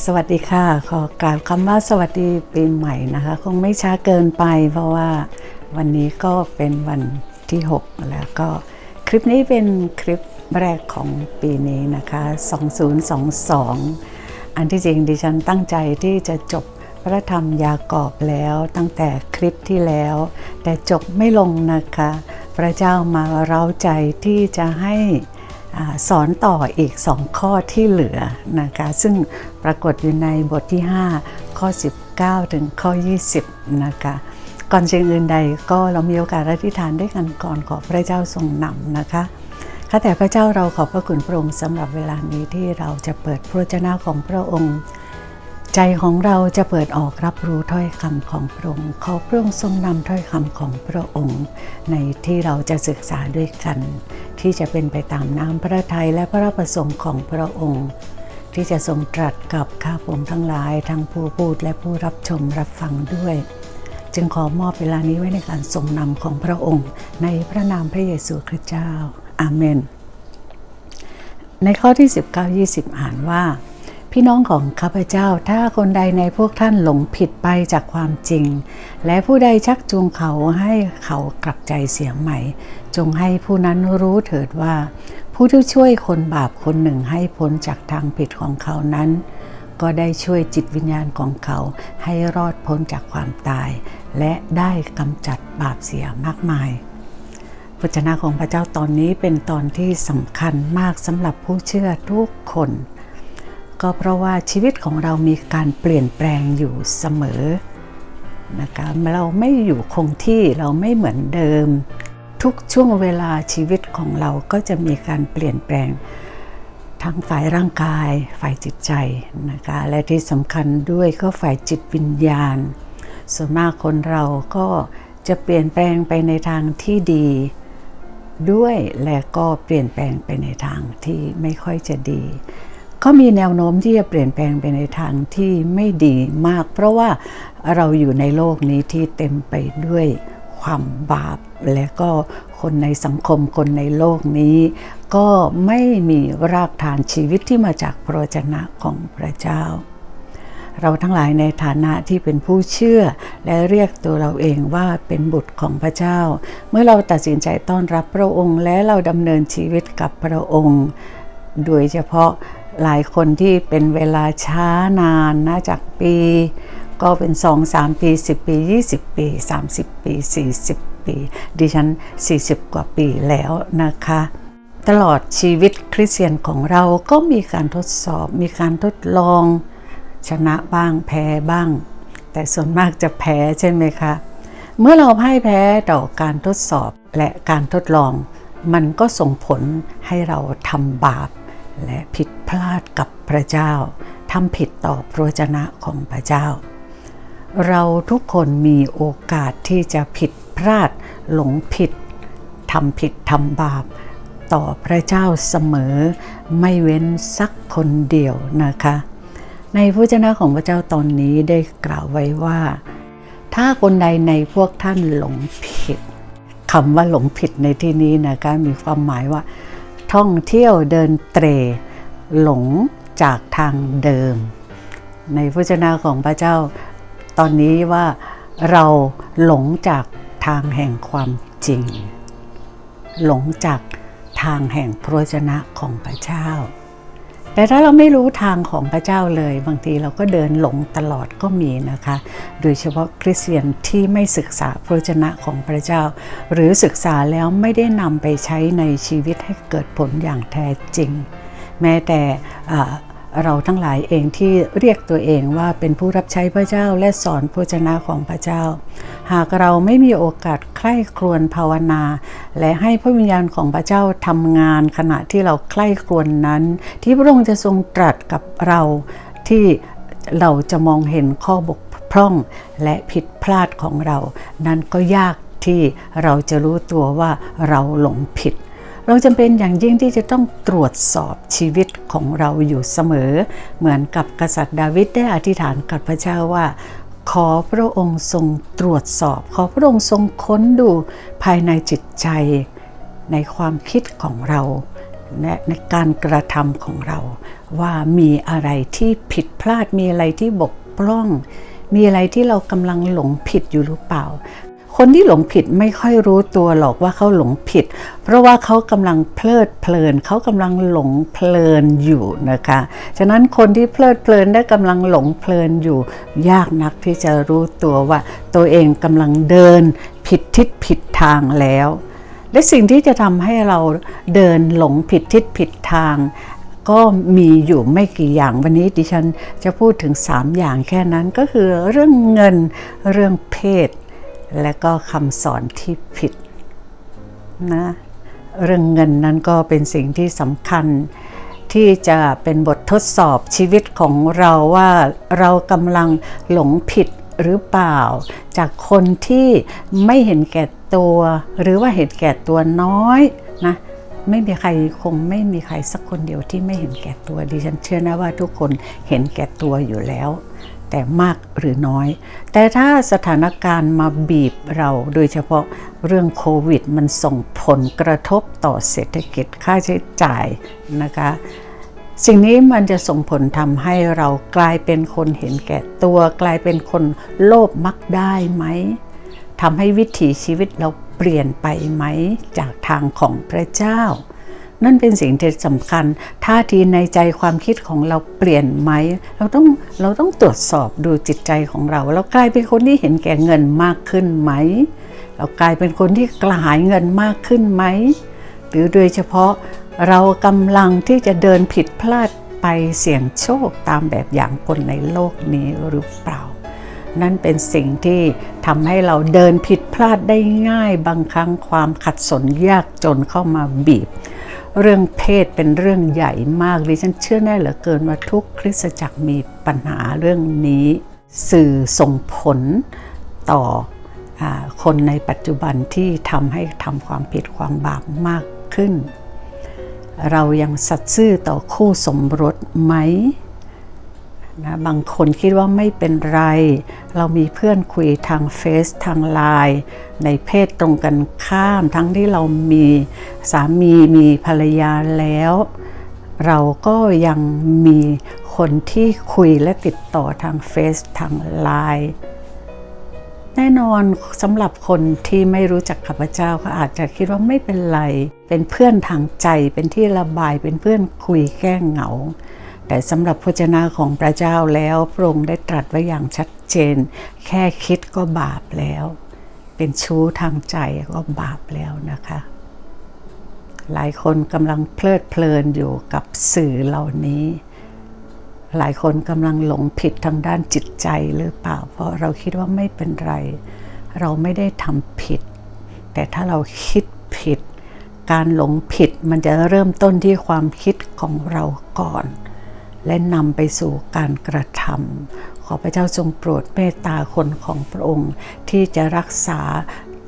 สวัสดีค่ะ ขอกล่าวคำว่าสวัสดีปีใหม่นะคะ คงไม่ช้าเกินไป เพราะว่าวันนี้ก็เป็นวันที่ 6 แล้วก็คลิปนี้เป็นคลิปแรกของปีนี้นะคะ 2022 อันที่จริงดิฉันตั้งใจที่จะจบพระธรรมยากอบแล้วตั้งแต่คลิปที่แล้ว แต่จบไม่ลงนะคะ พระเจ้ามาเร้าใจที่จะให้ สอนต่ออีก2ข้อที่เหลือนะคะซึ่งปรากฏอยู่ในบทที่ 5 ข้อ 19 ถึงข้อ 20 นะคะก่อนเชิงอื่นใดก็เรามีโอกาสอธิษฐานด้วยกันก่อนขอพระเจ้าทรงนำนะคะข้าแต่พระเจ้าเราขอบพระคุณพระองค์สำหรับเวลานี้ที่เราจะเปิดพระเจ้าของพระองค์ ใจของเราจะเปิดออกรับรู้ถ้อยคำของพระองค์ ขอพระองค์ทรงนำถ้อยคำของพระองค์ ในที่เราจะศึกษาด้วยกัน ที่จะเป็นไปตามน้ำพระทัยและพระประสงค์ของพระองค์ ที่จะทรงตรัสกับข้าผมทั้งหลายทั้งผู้พูดและผู้รับชมรับฟังด้วย จึงขอมอบเวลานี้ไว้ในการทรงนำของพระองค์ ในพระนามพระเยซูคริสต์เจ้า อาเมน ในข้อที่ 19-20 อ่านว่า พี่น้องของข้าพเจ้าถ้าคนใดในพวกท่านหลงผิดไปจากความจริง และผู้ใดชักจูงเขาให้เขากลับใจเสียใหม่ จงให้ผู้นั้นรู้เถิดว่า ผู้ที่ช่วยคนบาปคนหนึ่งให้พ้นจากทางผิดของเขานั้น ก็ได้ช่วยจิตวิญญาณของเขาให้รอดพ้นจากความตาย และได้กำจัดบาปเสียมากมายพระเจ้าของพระเจ้าตอนนี้เป็นตอนที่สำคัญมากสำหรับผู้เชื่อทุกคน ก็เพราะว่าชีวิตของเรามีการเปลี่ยนแปลงอยู่เสมอนะคะเราไม่อยู่คงที่เราไม่เหมือนเดิม ทุกช่วงเวลาชีวิตของเราก็จะมีการเปลี่ยนแปลงทั้งฝ่ายร่างกาย ฝ่ายจิตใจนะคะและที่สำคัญด้วยก็ฝ่ายจิตวิญญาณ ส่วนมากคนเราก็จะเปลี่ยนแปลงไปในทางที่ดี ด้วยและก็เปลี่ยนแปลงไปในทางที่ไม่ค่อยจะดี ก็มีแนวโน้มที่จะเปลี่ยนแปลงไปในทางที่ไม่ดีมาก เพราะว่าเราอยู่ในโลกนี้ที่เต็มไปด้วยความบาป และก็คนในสังคมคนในโลกนี้ ก็ไม่มีรากฐานชีวิตที่มาจากพระวจนะของพระเจ้า เราทั้งหลายในฐานะที่เป็นผู้เชื่อ และเรียกตัวเราเองว่าเป็นบุตรของพระเจ้า เมื่อเราตัดสินใจต้อนรับพระองค์และเราดำเนินชีวิตกับพระองค์ โดยเฉพาะหลายคนที่เป็นเวลาช้านานนะจากปี ก็เป็น 2 3 ปี 10 ปี 20 ปี 30 ปี 40 ปี ดิฉัน 40 กว่าปีแล้วนะคะ ตลอดชีวิตคริสเตียนของเราก็มีการทดสอบมีการทดลอง ชนะบ้างแพ้บ้าง แต่ส่วนมากจะแพ้ใช่ไหมคะ เมื่อเราพ่ายแพ้ต่อการทดสอบและการทดลอง มันก็ส่งผลให้เราทำบาป และผิดพลาดกับพระเจ้าทำผิดต่อพระวจนะของพระเจ้า เราทุกคนมีโอกาสที่จะผิดพลาดหลงผิดทำผิดทำบาป ต่อพระเจ้าเสมอ ไม่เว้นสักคนเดียวนะคะ ในพระวจนะของพระเจ้าตอนนี้ได้กล่าวไว้ว่า ถ้าคนใดในพวกท่านหลงผิดคำว่าหลงผิดในที่นี้นะคะมีความหมายว่า ท่องเที่ยวเดินเตรหลงจากทางเดิม ในพระวจนะของพระเจ้าตอนนี้ว่าเราหลงจากทางแห่งความจริง หลงจากทางแห่งพระวจนะของพระเจ้า แต่ถ้าเราไม่รู้ทางของพระเจ้าเลย บางทีเราก็เดินหลงตลอดก็มีนะคะ โดยเฉพาะคริสเตียนที่ไม่ศึกษาพระวจนะของพระเจ้า หรือศึกษาแล้วไม่ได้นำไปใช้ในชีวิตให้เกิดผลอย่างแท้จริง แม้แต่ เราทั้งหลายเองที่เรียกตัวเองว่าเป็นผู้รับใช้พระเจ้าและสอนพระวจนะของพระเจ้า หากเราไม่มีโอกาสใคร่ครวญภาวนา และให้พระวิญญาณของพระเจ้าทำงานขณะที่เราใคร่ครวญนั้น ที่พระองค์จะทรงตรัสกับเราที่เราจะมองเห็นข้อบกพร่องและผิดพลาดของเรา นั้นก็ยากที่เราจะรู้ตัวว่าเราหลงผิด เราจำเป็นอย่างยิ่งที่จะต้องตรวจสอบชีวิตของเราอยู่เสมอ เหมือนกับกษัตริย์ดาวิดได้อธิษฐานกับพระเจ้าว่า ขอพระองค์ทรงตรวจสอบ ขอพระองค์ทรงค้นดูภายในจิตใจ ในความคิดของเราและในการกระทำของเรา ว่ามีอะไรที่ผิดพลาดมีอะไรที่บกพร่อง มีอะไรที่เรากำลังหลงผิดอยู่หรือเปล่า คนที่หลงผิดไม่ค่อยรู้ตัวหรอกว่าเขาหลงผิด เพราะว่าเขากำลังเพลิดเพลิน เขากำลังหลงเพลินอยู่นะคะ ฉะนั้นคนที่เพลิดเพลินได้กำลังหลงเพลินอยู่ ยากนักที่จะรู้ตัวว่า ตัวเองกำลังเดินผิดทิศผิดทางแล้ว และสิ่งที่จะทำให้เราเดินหลงผิดทิศผิดทางก็มีอยู่ไม่กี่อย่างวันนี้ดิฉันจะพูดถึง 3 อย่างแค่นั้นก็คือเรื่องเงินเรื่องเพศ และก็คำสอนที่ผิดนะเรื่องเงินนั้นก็เป็นสิ่งที่สำคัญที่จะเป็นบททดสอบชีวิตของเราว่าเรากำลังหลงผิดหรือเปล่า จากคนที่ไม่เห็นแก่ตัว หรือว่าเห็นแก่ตัวน้อยนะไม่มีใครคงไม่มีใครสักคนเดียวที่ไม่เห็นแก่ตัวดิฉันเชื่อนะว่าทุกคนเห็นแก่ตัวอยู่แล้ว แต่มากหรือน้อย แต่ถ้าสถานการณ์มาบีบเราโดยเฉพาะเรื่องโควิด มันส่งผลกระทบต่อเศรษฐกิจค่าใช้จ่ายนะคะ สิ่งนี้มันจะส่งผลทำให้เรากลายเป็นคนเห็นแก่ตัว กลายเป็นคนโลภมักได้ไหมทำให้วิถีชีวิตเราเปลี่ยนไปไหมจากทางของพระเจ้า นั่นเป็นสิ่งที่สำคัญท่าทีในใจความคิดของเราเปลี่ยนไหม เราต้องเราต้องตรวจสอบดูจิตใจของเรา เรากลายเป็นคนที่เห็นแก่เงินมากขึ้นไหม เรากลายเป็นคนที่กระหายเงินมากขึ้นไหม หรือโดยเฉพาะเรากำลังที่จะเดินผิดพลาดไปเสี่ยงโชคตามแบบอย่างคนในโลกนี้หรือเปล่า นั่นเป็นสิ่งที่ทำให้เราเดินผิดพลาดได้ง่ายบางครั้งความขัดสนยากจนเข้ามาบีบ เรื่องเพศเป็นเรื่องใหญ่มากดิฉันเชื่อแน่เหลือเกินว่าทุกคริสตจักรมีปัญหาเรื่องนี้ สื่อส่งผลต่ออคนในปัจจุบันที่ทำให้ทำความผิดความบาปมากขึ้น เรายังสัตย์ซื่อต่อคู่สมรสไหม นะบางคนคิดว่าไม่เป็นไร เรามีเพื่อนคุยทางเฟซทางไลน์ในเพศตรงกันข้าม ทั้งที่เรามีสามีมีภรรยาแล้ว เราก็ยังมีคนที่คุยและติดต่อทางเฟซทางไลน์แน่นอนสำหรับคนที่ไม่รู้จักข้าพเจ้าก็อาจจะคิดว่าไม่เป็นไร เป็นเพื่อนทางใจเป็นที่ระบายเป็นเพื่อนคุยแก้เหงา แต่สำหรับพระเจนาของพระเจ้าแล้วพระองค์ได้ตรัสไว้อย่างชัดเจน แค่คิดก็บาปแล้ว เป็นชู้ทางใจก็บาปแล้วนะคะ หลายคนกำลังเพลิดเพลินอยู่กับสื่อเหล่านี้ หลายคนกำลังหลงผิดทางด้านจิตใจหรือเปล่า เพราะเราคิดว่าไม่เป็นไร เราไม่ได้ทำผิด แต่ถ้าเราคิดผิด การหลงผิดมันจะเริ่มต้นที่ความคิดของเราก่อน และนำไปสู่การกระทำขอพระเจ้าทรงโปรดเมตตาคนของพระองค์ ที่จะรักษา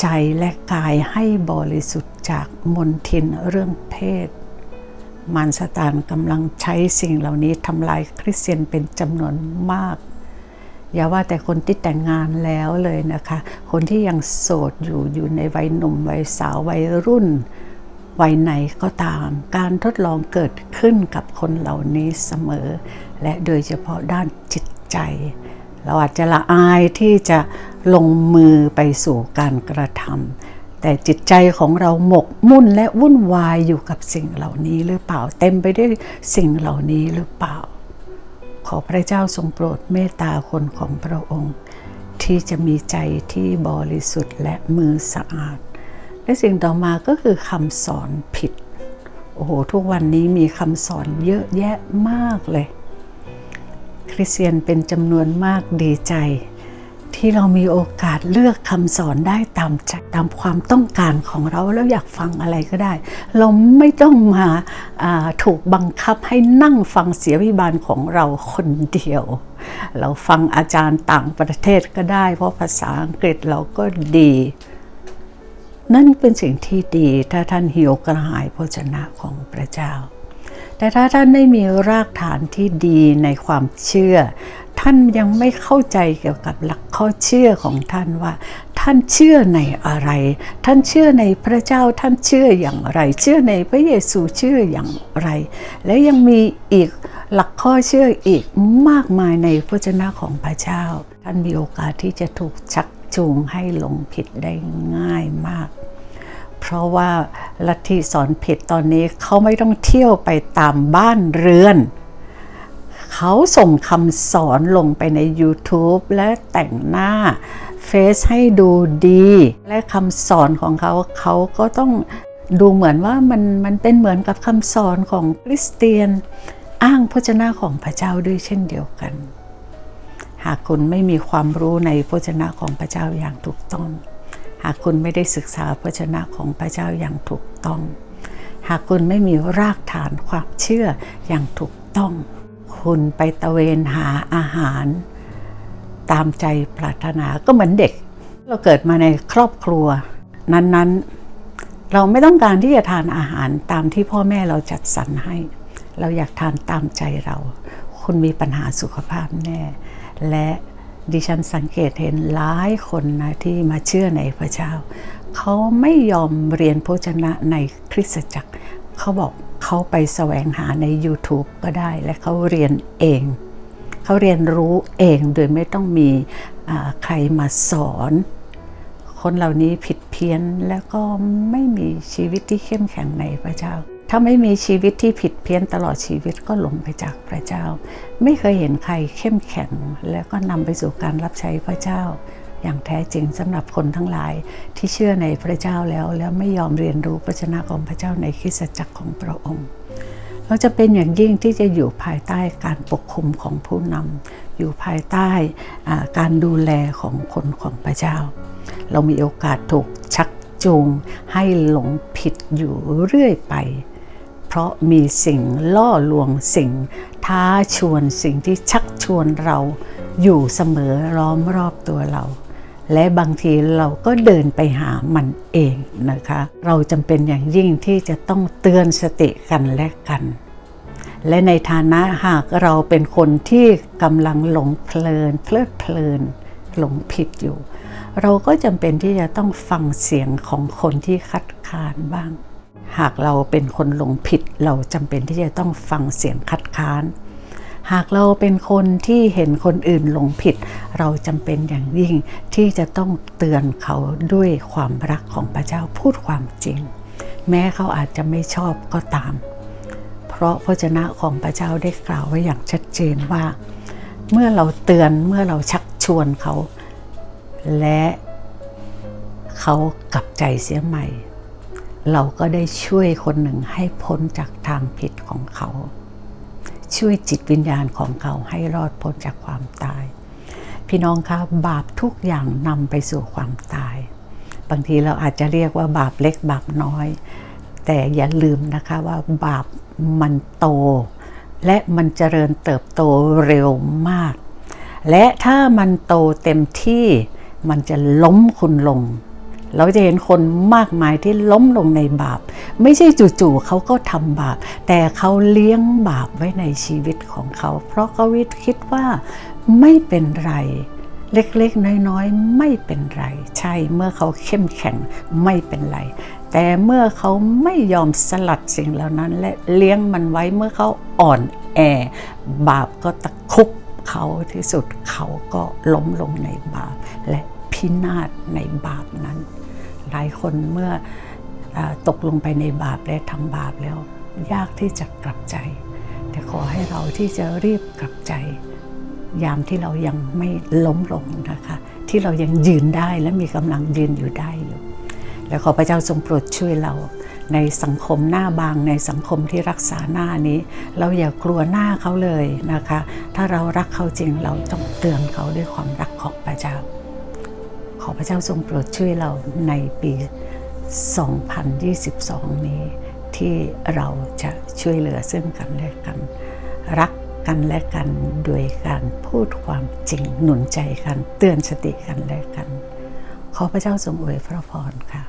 ใจและกายให้บริสุทธิ์จากมนทินเรื่องเพศมารซาตานกำลังใช้สิ่งเหล่านี้ทำลายคริสเตียนเป็นจำนวนมาก อย่าว่าแต่คนที่แต่งงานแล้วเลยนะคะ คนที่ยังโสดอยู่อยู่ในวัยหนุ่มวัยสาววัยรุ่น วัยไหนก็ตาม การทดลองเกิดขึ้นกับคนเหล่านี้เสมอ และโดยเฉพาะด้านจิตใจ เราอาจจะละอายที่จะลงมือไปสู่การกระทำแต่จิตใจของเราหมกมุ่นและวุ่นวายอยู่กับสิ่งเหล่านี้หรือเปล่าเต็มไปด้วยสิ่งเหล่านี้หรือเปล่า ขอพระเจ้าทรงโปรดเมตตาคนของพระองค์ ที่จะมีใจที่บริสุทธิ์และมือสะอาด และสิ่งต่อมาก็คือคำสอนผิด โอ้โห ทุกวันนี้มีคำสอนเยอะแยะมากเลย คริสเตียนเป็นจำนวนมากดีใจ ที่เรามีโอกาสเลือกคำสอนได้ตามใจตามความต้องการของเราแล้วอยากฟังอะไรก็ได้ เราไม่ต้องมาาถูกบังคับให้นั่งฟังเสียวิบาลของเราคนเดียว เราฟังอาจารย์ต่างประเทศก็ได้ เพราะภาษาอังกฤษเราก็ดี นั่นเป็นสิ่งที่ดีถ้าท่านหิวกระหายพระชนะของพระเจ้า แต่ถ้าท่านไม่มีรากฐานที่ดีในความเชื่อ ท่านยังไม่เข้าใจเกี่ยวกับหลักข้อเชื่อของท่านว่า ท่านเชื่อในอะไร ท่านเชื่อในพระเจ้าท่านเชื่ออย่างไร เชื่อในพระเยซูเชื่ออย่างไร และยังมีอีกหลักข้อเชื่ออีกมากมายในพระเจ้าของพระเจ้า ท่านมีโอกาสที่จะถูกชัก จูงให้หลงผิดได้ง่ายมาก เพราะว่าลัทธิสอนผิดตอนนี้เขาไม่ต้องเที่ยวไปตามบ้านเรือน เขาส่งคำสอนลงไปใน YouTube และแต่งหน้าเฟซให้ดูดี และคำสอนของเขาเขาก็ต้องดูเหมือนว่ามันมันเป็นเหมือนกับคำสอนของคริสเตียน อ้างพระเจ้าของพระเจ้าด้วยเช่นเดียวกัน หากคุณไม่มีความรู้ในพระเจ้าของพระเจ้าอย่างถูกต้อง หากคุณไม่ได้ศึกษาพระเจ้าของพระเจ้าอย่างถูกต้อง หากคุณไม่มีรากฐานความเชื่ออย่างถูกต้อง คุณไปตะเวนหาอาหาร ตามใจปรารถนาก็เหมือนเด็ก เราเกิดมาในครอบครัว นั้นๆ เราไม่ต้องการที่จะทานอาหารตามที่พ่อแม่เราจัดสรรให้ เราอยากทานตามใจเรา คุณมีปัญหาสุขภาพแน่ และดิฉันสังเกตเห็นหลายคนนะที่มาเชื่อในพระเจ้า เขาไม่ยอมเรียนพระชนะในคริสตจักร เขาบอกเขาไปแสวงหาใน YouTube ก็ได้ และเขาเรียนเอง เขาเรียนรู้เองโดยไม่ต้องมีใครมาสอน คนเหล่านี้ผิดเพี้ยนแล้วก็ไม่มีชีวิตที่เข้มแข็งในพระเจ้า ถ้าไม่มีชีวิตที่ผิดเพี้ยนตลอดชีวิตก็หลงไปจากพระเจ้า ไม่เคยเห็นใครเข้มแข็ง แล้วก็นำไปสู่การรับใช้พระเจ้า อย่างแท้จริงสำหรับคนทั้งหลายที่เชื่อในพระเจ้าแล้ว แล้วไม่ยอมเรียนรู้พระชนะของพระเจ้าในคริสตจักรของพระองค์เราจะเป็นอย่างยิ่งที่จะอยู่ภายใต้การปกคุมของผู้นำอยู่ภายใต้การดูแลของคนของพระเจ้า เรามีโอกาสถูกชักจูงให้หลงผิดอยู่เรื่อยไป เพราะมีสิ่งล่อลวงสิ่ง ท้าชวนสิ่งที่ชักชวนเราอยู่เสมอล้อมรอบตัวเรา และบางทีเราก็เดินไปหามันเองนะคะ เราจำเป็นอย่างยิ่งที่จะต้องเตือนสติกันและกัน และในฐานะหากเราเป็นคนที่กำลังหลงเพลิน เพลิดเพลินหลงผิดอยู่ เราก็จำเป็นที่จะต้องฟังเสียงของคนที่คัดค้านบ้าง หากเราเป็นคนหลงผิดเราจำเป็นที่จะต้องฟังเสียงคัดค้าน หากเราเป็นคนที่เห็นคนอื่นหลงผิด เราจำเป็นอย่างยิ่งที่จะต้องเตือนเขาด้วยความรักของพระเจ้าพูดความจริง แม้เขาอาจจะไม่ชอบก็ตาม เพราะพระเจ้าของพระเจ้าได้กล่าวไว้อย่างชัดเจนว่า เมื่อเราเตือนเมื่อเราชักชวนเขา และเขากลับใจเสียใหม่ เราก็ได้ช่วยคนหนึ่งให้พ้นจากทางผิดของเขา ช่วยจิตวิญญาณของเขาให้รอดพ้นจากความตาย พี่น้องคะบาปทุกอย่างนำไปสู่ความตาย บางทีเราอาจจะเรียกว่าบาปเล็กบาปน้อย แต่อย่าลืมนะคะว่าบาปมันโต และมันเจริญเติบโตเร็วมาก และถ้ามันโตเต็มที่มันจะล้มคุณลง เราจะเห็นคนมากมายที่ล้มลงในบาป ไม่ใช่จู่ๆเขาก็ทำบาป แต่เขาเลี้ยงบาปไว้ในชีวิตของเขา เพราะเขาวิคิดว่าไม่เป็นไร เล็กๆ น้อยๆ ไม่เป็นไร ใช่เมื่อเขาเข้มแข็งไม่เป็นไร แต่เมื่อเขาไม่ยอมสลัดสิ่งเหล่านั้น และเลี้ยงมันไว้เมื่อเขาอ่อนแอ บาปก็ตะคุบเขาที่สุดเขาก็ล้มลงในบาปและ พินาศในบาปนั้น หลายคนเมื่ออตกลงไปในบาปและทำบาปแล้ว ยากที่จะกลับใจ แต่ขอให้เราที่จะรีบกลับใจ ยามที่เรายังไม่ล้มลงนะคะ ที่เรายังยืนได้และมีกำลังยืนอยู่ได้อยู่ และขอพระเจ้าทรงโปรดช่วยเราในสังคมหน้าบางในสังคมที่รักษาหน้านี้ เราอย่ากลัวหน้าเขาเลยนะคะ ถ้าเรารักเขาจริงเราต้องเตือนเขาด้วยความรักของพระเจ้า ขอพระเจ้าทรงโปรดช่วยเราในปี 2022 นี้ ที่เราจะช่วยเหลือซึ่งกันและกัน รักกันและกันโดยการพูดความจริงหนุนใจกัน เตือนสติกันและกัน ขอพระเจ้าทรงอวยพระพรค่ะ